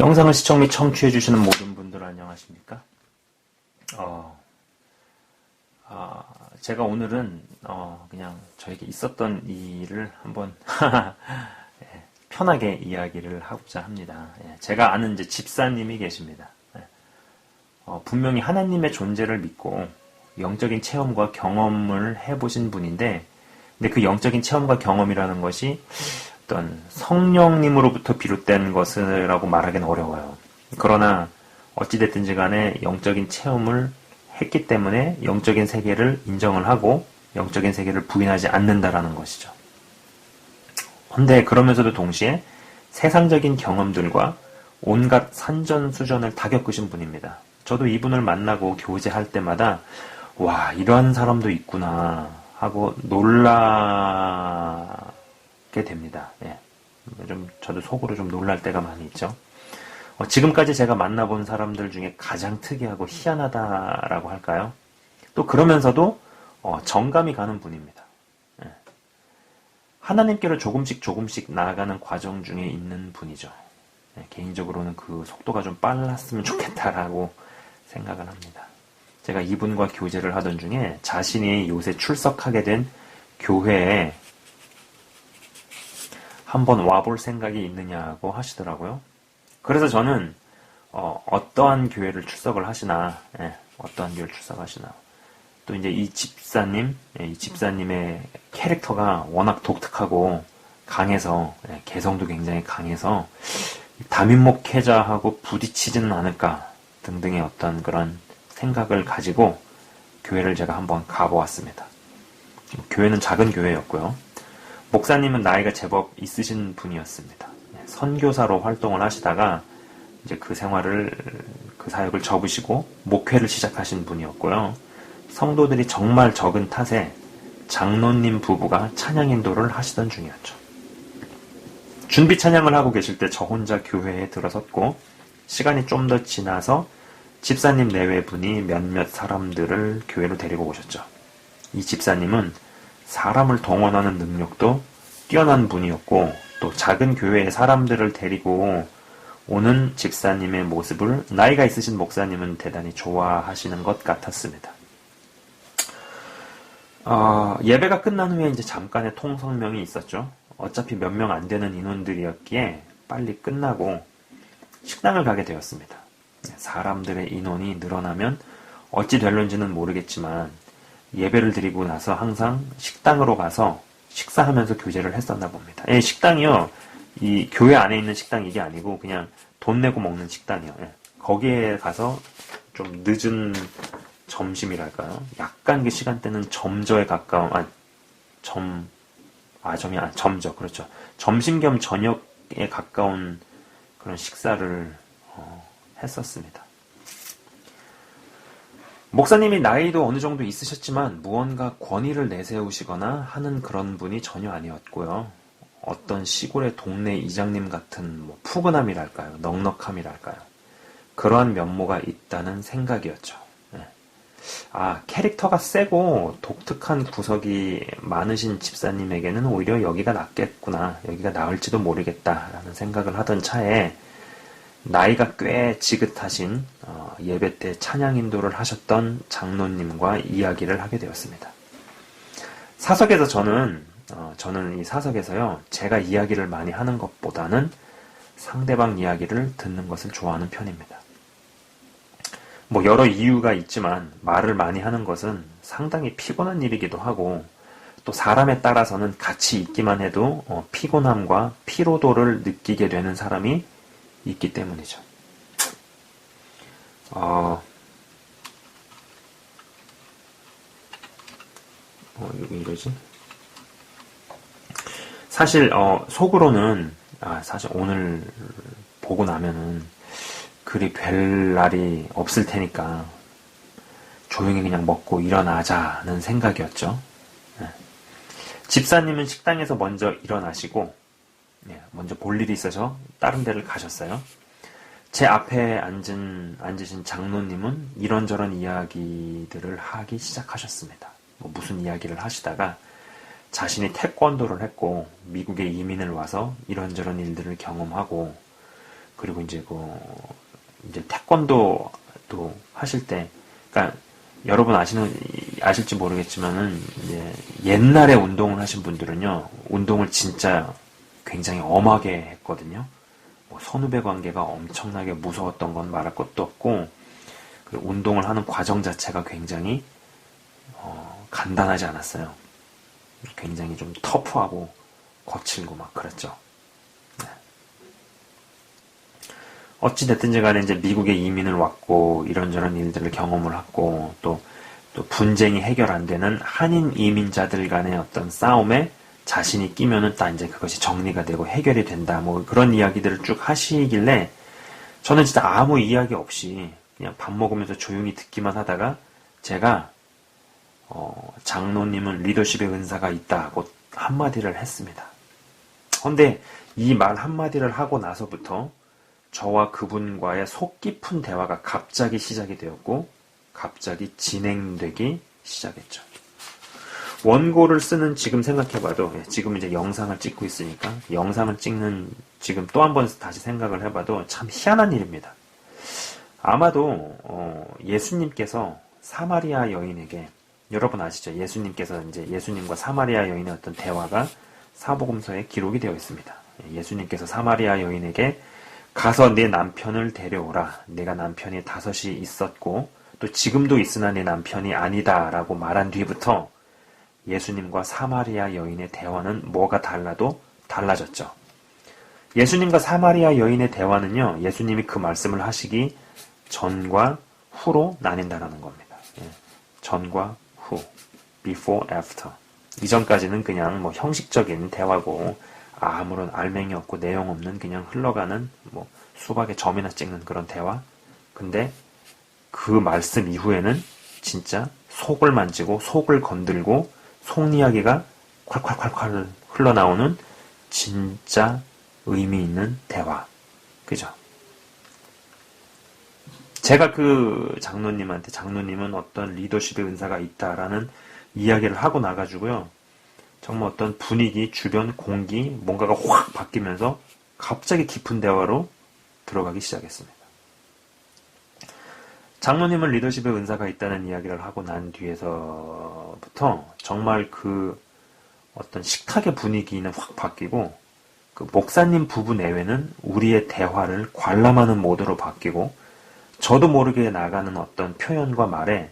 영상을 시청 및 청취해 주시는 모든 분들 안녕하십니까? 어, 아, 제가 오늘은, 어, 그냥 저에게 있었던 일을 한번, 예, 편하게 이야기를 하고자 합니다. 예, 제가 아는 이제 집사님이 계십니다. 예, 어, 분명히 하나님의 존재를 믿고 영적인 체험과 경험을 해보신 분인데, 근데 그 영적인 체험과 경험이라는 것이 어떤 성령님으로부터 비롯된 것이라고 말하기는 어려워요. 그러나 어찌됐든지 간에 영적인 체험을 했기 때문에 영적인 세계를 인정을 하고 영적인 세계를 부인하지 않는다라는 것이죠. 근데 그러면서도 동시에 세상적인 경험들과 온갖 산전수전을 다 겪으신 분입니다. 저도 이분을 만나고 교제할 때마다 와 이러한 사람도 있구나 하고 놀라 게 됩니다. 예. 좀 저도 속으로 좀 놀랄 때가 많이 있죠. 어, 지금까지 제가 만나본 사람들 중에 가장 특이하고 희한하다라고 할까요? 또 그러면서도 어, 정감이 가는 분입니다. 예. 하나님께로 조금씩 조금씩 나아가는 과정 중에 있는 분이죠. 예, 개인적으로는 그 속도가 좀 빨랐으면 좋겠다라고 생각을 합니다. 제가 이분과 교제를 하던 중에 자신이 요새 출석하게 된 교회에 한번 와볼 생각이 있느냐고 하시더라고요. 그래서 저는 어, 떠한 교회를 출석을 하시나, 예, 어떠한 교회를 출석하시나. 또 이제 이 집사님, 예, 이 집사님의 캐릭터가 워낙 독특하고 강해서 예, 개성도 굉장히 강해서 담임 목회자하고 부딪히지는 않을까 등등의 어떤 그런 생각을 가지고 교회를 제가 한번 가보았습니다. 교회는 작은 교회였고요. 목사님은 나이가 제법 있으신 분이었습니다. 선교사로 활동을 하시다가 이제 그 생활을 그 사역을 접으시고 목회를 시작하신 분이었고요. 성도들이 정말 적은 탓에 장로님 부부가 찬양 인도를 하시던 중이었죠. 준비 찬양을 하고 계실 때 저 혼자 교회에 들어섰고 시간이 좀 더 지나서 집사님 내외 분이 몇몇 사람들을 교회로 데리고 오셨죠. 이 집사님은 사람을 동원하는 능력도 뛰어난 분이었고 또 작은 교회의 사람들을 데리고 오는 집사님의 모습을 나이가 있으신 목사님은 대단히 좋아하시는 것 같았습니다. 어, 예배가 끝난 후에 이제 잠깐의 통성명이 있었죠. 어차피 몇 명 안 되는 인원들이었기에 빨리 끝나고 식당을 가게 되었습니다. 사람들의 인원이 늘어나면 어찌 될런지는 모르겠지만 예배를 드리고 나서 항상 식당으로 가서 식사하면서 교제를 했었나 봅니다. 예, 식당이요. 이 교회 안에 있는 식당 이게 아니고 그냥 돈 내고 먹는 식당이요. 예. 거기에 가서 좀 늦은 점심이랄까요? 약간 그 시간대는 점저에 가까운 아 점, 아 점이 아 점저 그렇죠. 점심 겸 저녁에 가까운 그런 식사를 어, 했었습니다. 목사님이 나이도 어느 정도 있으셨지만 무언가 권위를 내세우시거나 하는 그런 분이 전혀 아니었고요. 어떤 시골의 동네 이장님 같은 뭐 푸근함이랄까요, 넉넉함이랄까요. 그러한 면모가 있다는 생각이었죠. 네. 아, 캐릭터가 세고 독특한 구석이 많으신 집사님에게는 오히려 여기가 낫겠구나, 여기가 나을지도 모르겠다라는 생각을 하던 차에 나이가 꽤 지긋하신 어, 예배 때 찬양 인도를 하셨던 장로님과 이야기를 하게 되었습니다. 사석에서 저는 어, 저는 이 사석에서요 제가 이야기를 많이 하는 것보다는 상대방 이야기를 듣는 것을 좋아하는 편입니다. 뭐 여러 이유가 있지만 말을 많이 하는 것은 상당히 피곤한 일이기도 하고 또 사람에 따라서는 같이 있기만 해도 어, 피곤함과 피로도를 느끼게 되는 사람이 있기 때문이죠. 어, 어 이거 이거지? 사실 어, 속으로는 아, 사실 오늘 보고 나면은 그리 될 날이 없을 테니까 조용히 그냥 먹고 일어나자는 생각이었죠. 네. 집사님은 식당에서 먼저 일어나시고 네, 먼저 볼 일이 있어서 다른 데를 가셨어요. 제 앞에 앉은, 앉으신 장로님은 이런저런 이야기들을 하기 시작하셨습니다. 뭐 무슨 이야기를 하시다가 자신이 태권도를 했고 미국에 이민을 와서 이런저런 일들을 경험하고 그리고 이제 그 이제 태권도도 하실 때, 그러니까 여러분 아시는 아실지 모르겠지만은 이제 옛날에 운동을 하신 분들은요 운동을 진짜 굉장히 엄하게 했거든요. 뭐 선후배 관계가 엄청나게 무서웠던 건 말할 것도 없고 그 운동을 하는 과정 자체가 굉장히 어, 간단하지 않았어요. 굉장히 좀 터프하고 거칠고 막 그랬죠. 네. 어찌됐든지 간에 이제 미국에 이민을 왔고 이런저런 일들을 경험을 하고 또, 또 분쟁이 해결 안 되는 한인 이민자들 간의 어떤 싸움에 자신이 끼면은 딱 이제 그것이 정리가 되고 해결이 된다. 뭐 그런 이야기들을 쭉 하시길래 저는 진짜 아무 이야기 없이 그냥 밥 먹으면서 조용히 듣기만 하다가 제가 어, 장로님은 리더십의 은사가 있다고 한마디를 했습니다. 근데 이 말 한마디를 하고 나서부터 저와 그분과의 속 깊은 대화가 갑자기 시작이 되었고, 갑자기 진행되기 시작했죠. 원고를 쓰는 지금 생각해봐도, 예, 지금 이제 영상을 찍고 있으니까, 영상을 찍는 지금 또 한 번 다시 생각을 해봐도 참 희한한 일입니다. 아마도, 어, 예수님께서 사마리아 여인에게, 여러분 아시죠? 예수님께서 이제 예수님과 사마리아 여인의 어떤 대화가 사복음서에 기록이 되어 있습니다. 예, 예수님께서 사마리아 여인에게 가서 내 남편을 데려오라. 내가 남편이 다섯이 있었고 또 지금도 있으나 내 남편이 아니다라고 말한 뒤부터 예수님과 사마리아 여인의 대화는 뭐가 달라도 달라졌죠. 예수님과 사마리아 여인의 대화는요. 예수님이 그 말씀을 하시기 전과 후로 나뉜다라는 겁니다. 예. 전과 후, before, after. 이전까지는 그냥 뭐 형식적인 대화고 아무런 알맹이 없고 내용 없는 그냥 흘러가는 뭐 수박에 점이나 찍는 그런 대화. 근데 그 말씀 이후에는 진짜 속을 만지고 속을 건들고 속 이야기가 콸콸콸콸 흘러나오는 진짜 의미 있는 대화. 그죠? 제가 그 장로님한테 장로님은 어떤 리더십의 은사가 있다라는 이야기를 하고 나가지고요. 정말 어떤 분위기, 주변 공기, 뭔가가 확 바뀌면서 갑자기 깊은 대화로 들어가기 시작했습니다. 장로님은 리더십의 은사가 있다는 이야기를 하고 난 뒤에서부터 정말 그 어떤 식탁의 분위기는 확 바뀌고 그 목사님 부부 내외는 우리의 대화를 관람하는 모드로 바뀌고 저도 모르게 나가는 어떤 표현과 말에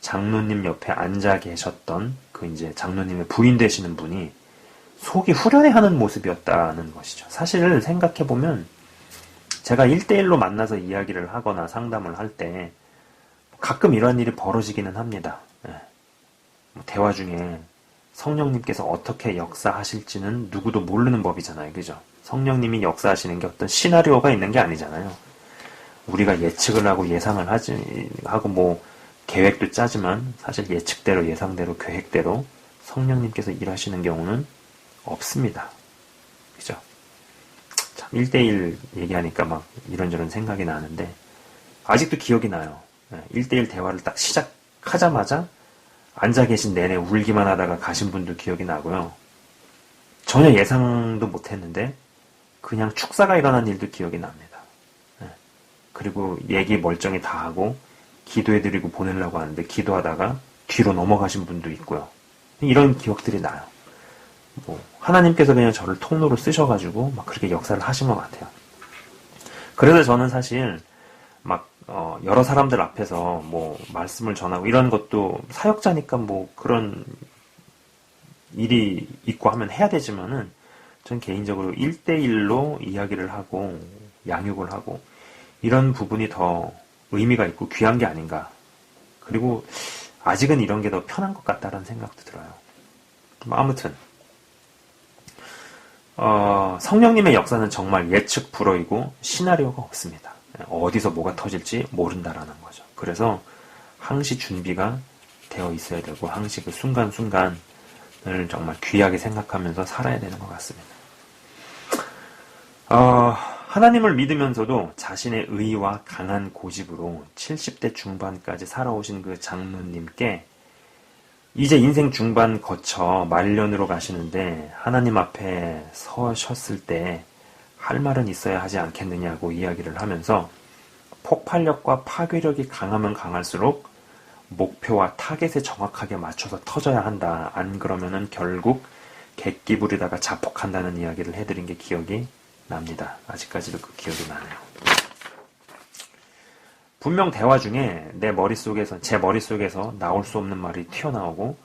장로님 옆에 앉아 계셨던 그 이제 장로님의 부인 되시는 분이 속이 후련해하는 모습이었다는 것이죠. 사실 생각해 보면 제가 1대1로 만나서 이야기를 하거나 상담을 할때 가끔 이런 일이 벌어지기는 합니다. 예. 뭐 대화 중에 성령님께서 어떻게 역사하실지는 누구도 모르는 법이잖아요. 그죠? 성령님이 역사하시는 게 어떤 시나리오가 있는 게 아니잖아요. 우리가 예측을 하고 예상을 하지, 하고 뭐, 계획도 짜지만 사실 예측대로 예상대로 계획대로 성령님께서 일하시는 경우는 없습니다. 그죠? 참, 1대1 얘기하니까 막 이런저런 생각이 나는데, 아직도 기억이 나요. 1대1 대화를 딱 시작하자마자 앉아 계신 내내 울기만 하다가 가신 분도 기억이 나고요. 전혀 예상도 못 했는데, 그냥 축사가 일어난 일도 기억이 납니다. 그리고 얘기 멀쩡히 다 하고, 기도해드리고 보내려고 하는데 기도하다가 뒤로 넘어가신 분도 있고요. 이런 기억들이 나요. 뭐 하나님께서 그냥 저를 통로로 쓰셔가지고 막 그렇게 역사를 하신 것 같아요. 그래서 저는 사실 막 어, 여러 사람들 앞에서 뭐 말씀을 전하고 이런 것도 사역자니까 뭐 그런 일이 있고 하면 해야 되지만은 전 개인적으로 1대1로 이야기를 하고 양육을 하고 이런 부분이 더 의미가 있고 귀한 게 아닌가. 그리고 아직은 이런 게 더 편한 것 같다라는 생각도 들어요. 뭐 아무튼 어, 성령님의 역사는 정말 예측 불허이고 시나리오가 없습니다. 어디서 뭐가 터질지 모른다라는 거죠. 그래서 항시 준비가 되어 있어야 되고 항시 그 순간순간을 정말 귀하게 생각하면서 살아야 되는 것 같습니다. 어, 하나님을 믿으면서도 자신의 의와 강한 고집으로 70대 중반까지 살아오신 그 장로님께 이제 인생 중반 거쳐 말년으로 가시는데 하나님 앞에 서셨을 때 할 말은 있어야 하지 않겠느냐고 이야기를 하면서 폭발력과 파괴력이 강하면 강할수록 목표와 타겟에 정확하게 맞춰서 터져야 한다. 안 그러면은 결국 객기 부리다가 자폭한다는 이야기를 해드린 게 기억이 납니다. 아직까지도 그 기억이 나네요. 분명 대화 중에 내 머릿속에서, 제 머릿속에서 나올 수 없는 말이 튀어나오고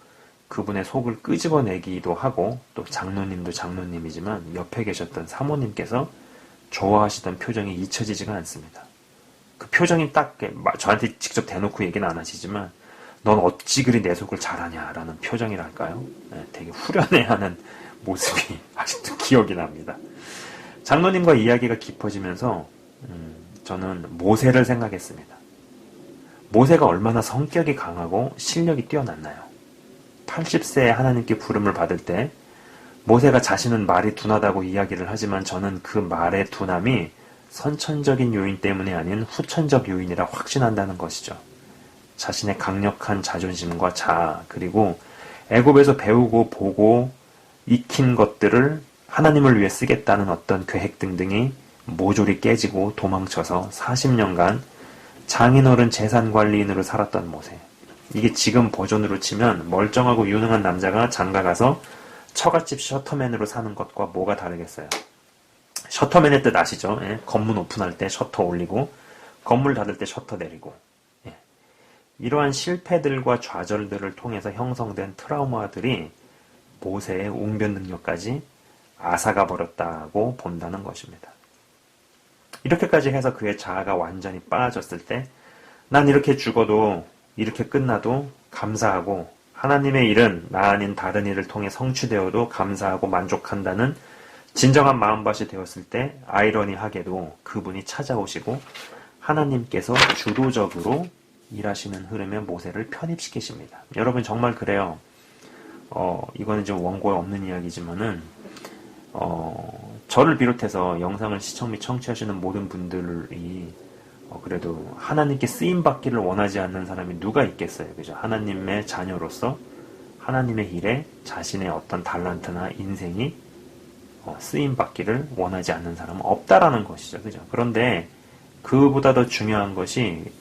그분의 속을 끄집어내기도 하고 또 장로님도 장로님이지만 옆에 계셨던 사모님께서 좋아하시던 표정이 잊혀지지가 않습니다. 그 표정이 딱 저한테 직접 대놓고 얘기는 안 하시지만 넌 어찌 그리 내 속을 잘하냐라는 표정이랄까요? 네, 되게 후련해하는 모습이 아직도 기억이 납니다. 장로님과 이야기가 깊어지면서 음, 저는 모세를 생각했습니다. 모세가 얼마나 성격이 강하고 실력이 뛰어났나요? 80세에 하나님께 부름을 받을 때 모세가 자신은 말이 둔하다고 이야기를 하지만 저는 그 말의 둔함이 선천적인 요인 때문이 아닌 후천적 요인이라 확신한다는 것이죠. 자신의 강력한 자존심과 자아 그리고 애굽에서 배우고 보고 익힌 것들을 하나님을 위해 쓰겠다는 어떤 계획 등등이 모조리 깨지고 도망쳐서 40년간 장인어른 재산관리인으로 살았던 모세. 이게 지금 버전으로 치면 멀쩡하고 유능한 남자가 장가 가서 처갓집 셔터맨으로 사는 것과 뭐가 다르겠어요. 셔터맨의 뜻 아시죠? 예? 건문 오픈할 때 셔터 올리고 건물 닫을 때 셔터 내리고 예. 이러한 실패들과 좌절들을 통해서 형성된 트라우마들이 모세의 웅변 능력까지 앗아가 버렸다고 본다는 것입니다. 이렇게까지 해서 그의 자아가 완전히 빠졌을 때 난 이렇게 죽어도 이렇게 끝나도 감사하고 하나님의 일은 나 아닌 다른 일을 통해 성취되어도 감사하고 만족한다는 진정한 마음밭이 되었을 때 아이러니하게도 그분이 찾아오시고 하나님께서 주도적으로 일하시는 흐름에 모세를 편입시키십니다. 여러분 정말 그래요. 어, 이거는 좀 원고에 없는 이야기지만은 어, 저를 비롯해서 영상을 시청 및 청취하시는 모든 분들이 어, 그래도 하나님께 쓰임 받기를 원하지 않는 사람이 누가 있겠어요, 그죠? 하나님의 자녀로서 하나님의 일에 자신의 어떤 달란트나 인생이 어, 쓰임 받기를 원하지 않는 사람은 없다라는 것이죠, 그죠? 그런데 그보다 더 중요한 것이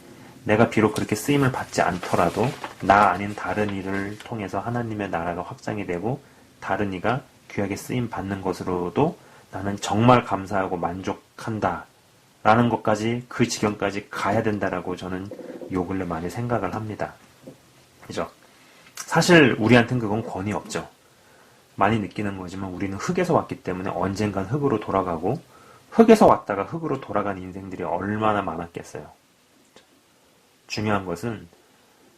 내가 비록 그렇게 쓰임을 받지 않더라도 나 아닌 다른 일을 통해서 하나님의 나라가 확장이 되고 다른 이가 귀하게 쓰임 받는 것으로도 나는 정말 감사하고 만족한다. 라는 것까지 그 지경까지 가야 된다라고 저는 요 근래 많이 생각을 합니다. 그죠? 사실 우리한테는 그건 권위 없죠. 많이 느끼는 거지만 우리는 흙에서 왔기 때문에 언젠간 흙으로 돌아가고 흙에서 왔다가 흙으로 돌아간 인생들이 얼마나 많았겠어요. 중요한 것은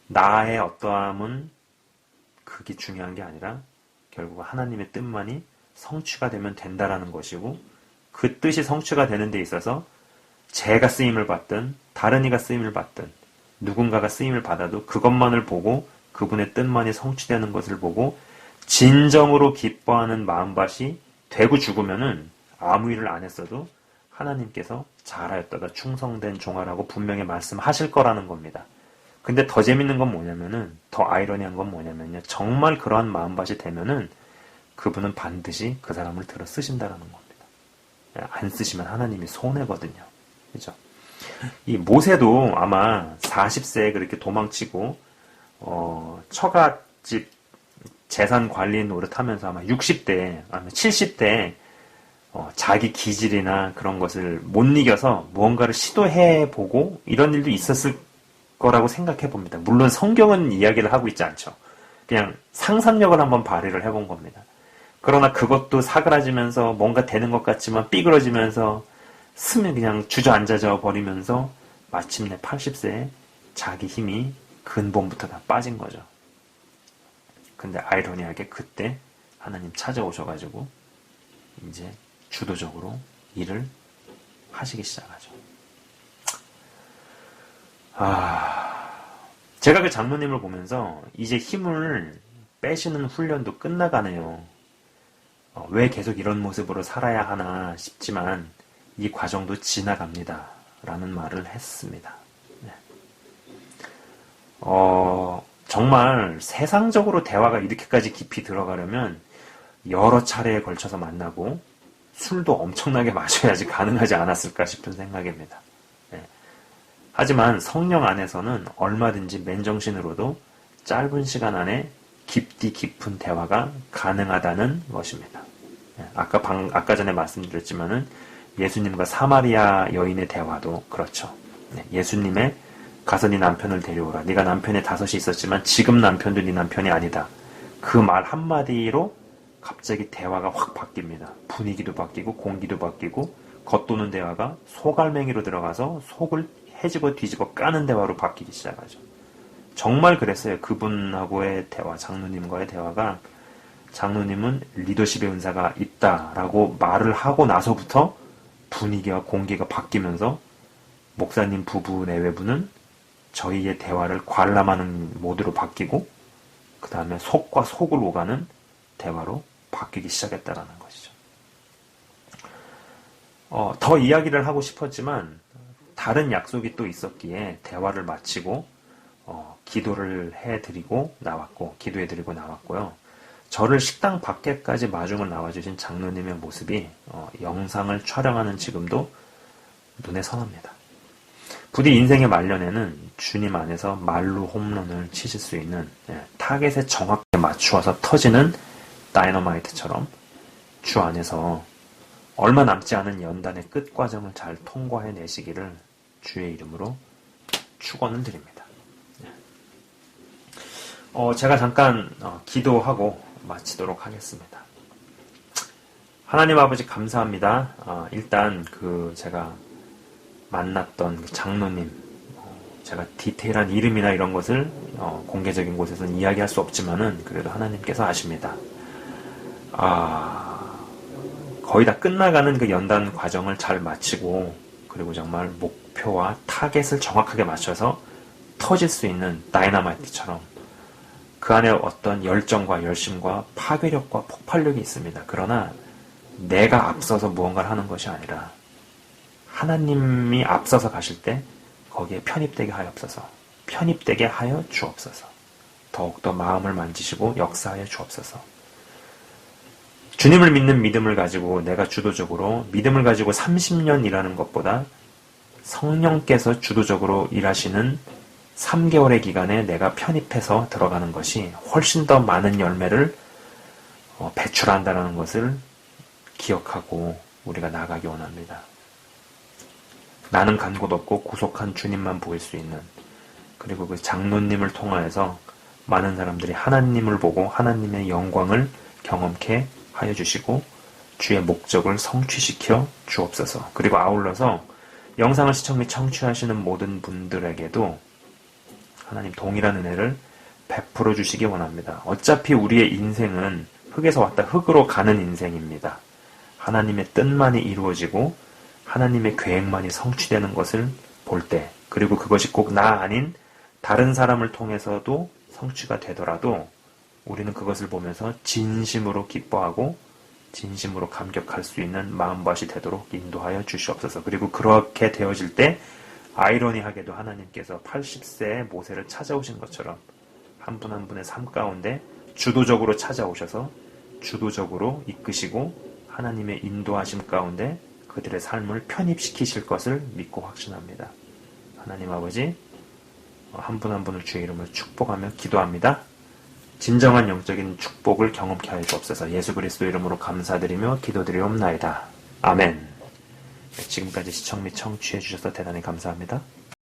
나의 어떠함은 그게 중요한 게 아니라 결국 하나님의 뜻만이 성취가 되면 된다라는 것이고 그 뜻이 성취가 되는 데 있어서 제가 쓰임을 받든 다른 이가 쓰임을 받든 누군가가 쓰임을 받아도 그것만을 보고 그분의 뜻만이 성취되는 것을 보고 진정으로 기뻐하는 마음밭이 되고 죽으면은 아무 일을 안 했어도 하나님께서 잘하였다가 충성된 종아라고 분명히 말씀하실 거라는 겁니다. 근데 더 재밌는 건 뭐냐면은 더 아이러니한 건 뭐냐면요. 정말 그러한 마음밭이 되면은 그분은 반드시 그 사람을 들어 쓰신다라는 겁니다. 안 쓰시면 하나님이 손해거든요. 그죠? 이 모세도 아마 40세에 그렇게 도망치고 어, 처갓집 재산 관리 노릇하면서 아마 60대, 아마 70대 어, 자기 기질이나 그런 것을 못 이겨서 무언가를 시도해 보고 이런 일도 있었을 거라고 생각해 봅니다. 물론 성경은 이야기를 하고 있지 않죠. 그냥 상상력을 한번 발휘를 해본 겁니다. 그러나 그것도 사그라지면서 뭔가 되는 것 같지만 삐그러지면서 스면 그냥 주저앉아져 버리면서 마침내 80세에 자기 힘이 근본부터 다 빠진 거죠. 근데 아이러니하게 그때 하나님 찾아오셔가지고 이제 주도적으로 일을 하시기 시작하죠. 아, 제가 그 장모님을 보면서 이제 힘을 빼시는 훈련도 끝나가네요. 어, 왜 계속 이런 모습으로 살아야 하나 싶지만 이 과정도 지나갑니다. 라는 말을 했습니다. 네. 어, 정말 세상적으로 대화가 이렇게까지 깊이 들어가려면 여러 차례에 걸쳐서 만나고 술도 엄청나게 마셔야지 가능하지 않았을까 싶은 생각입니다. 예. 하지만 성령 안에서는 얼마든지 맨정신으로도 짧은 시간 안에 깊디 깊은 대화가 가능하다는 것입니다. 예. 아까 방, 아까 전에 말씀드렸지만은 예수님과 사마리아 여인의 대화도 그렇죠. 네. 예수님의 가서 네 남편을 데려오라. 네가 남편이 다섯이 있었지만 지금 남편도 네 남편이 아니다. 그 말 한마디로 갑자기 대화가 확 바뀝니다. 분위기도 바뀌고 공기도 바뀌고 겉도는 대화가 소갈맹이로 들어가서 속을 해집어 뒤집어 까는 대화로 바뀌기 시작하죠. 정말 그랬어요. 그분하고의 대화, 장로님과의 대화가 장로님은 리더십의 은사가 있다라고 말을 하고 나서부터 분위기와 공기가 바뀌면서 목사님 부부 내외부는 저희의 대화를 관람하는 모드로 바뀌고 그 다음에 속과 속을 오가는 대화로 바뀌기 시작했다라는 것이죠. 어, 더 이야기를 하고 싶었지만 다른 약속이 또 있었기에 대화를 마치고 어, 기도를 해드리고 나왔고 기도해드리고 나왔고요. 저를 식당 밖에까지 마중을 나와주신 장로님의 모습이 어, 영상을 촬영하는 지금도 눈에 선합니다. 부디 인생의 말년에는 주님 안에서 말로 홈런을 치실 수 있는 예, 타겟에 정확하게 맞추어서 터지는 다이너마이트처럼 주 안에서 얼마 남지 않은 연단의 끝 과정을 잘 통과해 내시기를 주의 이름으로 축원을 드립니다. 예. 어, 제가 잠깐 어, 기도하고 마치도록 하겠습니다. 하나님 아버지 감사합니다. 어, 일단 그 제가 만났던 그 장로님, 어, 제가 디테일한 이름이나 이런 것을 어, 공개적인 곳에서는 이야기할 수 없지만은 그래도 하나님께서 아십니다. 아, 거의 다 끝나가는 그 연단 과정을 잘 마치고 그리고 정말 목표와 타겟을 정확하게 맞춰서 터질 수 있는 다이나마이트처럼 그 안에 어떤 열정과 열심과 파괴력과 폭발력이 있습니다. 그러나 내가 앞서서 무언가를 하는 것이 아니라 하나님이 앞서서 가실 때 거기에 편입되게 하옵소서. 편입되게 하여 주옵소서. 더욱더 마음을 만지시고 역사하여 주옵소서. 주님을 믿는 믿음을 가지고 내가 주도적으로 믿음을 가지고 30년 일하는 것보다 성령께서 주도적으로 일하시는 3개월의 기간에 내가 편입해서 들어가는 것이 훨씬 더 많은 열매를 어, 배출한다는 것을 기억하고 우리가 나가기 원합니다. 나는 간 곳 없고 구속한 주님만 보일 수 있는 그리고 그 장로님을 통하여서 많은 사람들이 하나님을 보고 하나님의 영광을 경험케 하여 주시고 주의 목적을 성취시켜 주옵소서. 그리고 아울러서 영상을 시청 및 청취하시는 모든 분들에게도 하나님 동일한 은혜를 베풀어 주시기 원합니다. 어차피 우리의 인생은 흙에서 왔다 흙으로 가는 인생입니다. 하나님의 뜻만이 이루어지고 하나님의 계획만이 성취되는 것을 볼 때, 그리고 그것이 꼭 나 아닌 다른 사람을 통해서도 성취가 되더라도 우리는 그것을 보면서 진심으로 기뻐하고 진심으로 감격할 수 있는 마음밭이 되도록 인도하여 주시옵소서. 그리고 그렇게 되어질 때 아이러니하게도 하나님께서 80세의 모세를 찾아오신 것처럼 한분한 분의 삶 가운데 주도적으로 찾아오셔서 주도적으로 이끄시고 하나님의 인도하심 가운데 그들의 삶을 편입시키실 것을 믿고 확신합니다. 하나님 아버지 한 분한 분을 주의 이름으로 축복하며 기도합니다. 진정한 영적인 축복을 경험케 하여 주옵소서 예수 그리스도 이름으로 감사드리며 기도드리옵나이다. 아멘. 지금까지 시청 및 청취해 주셔서 대단히 감사합니다.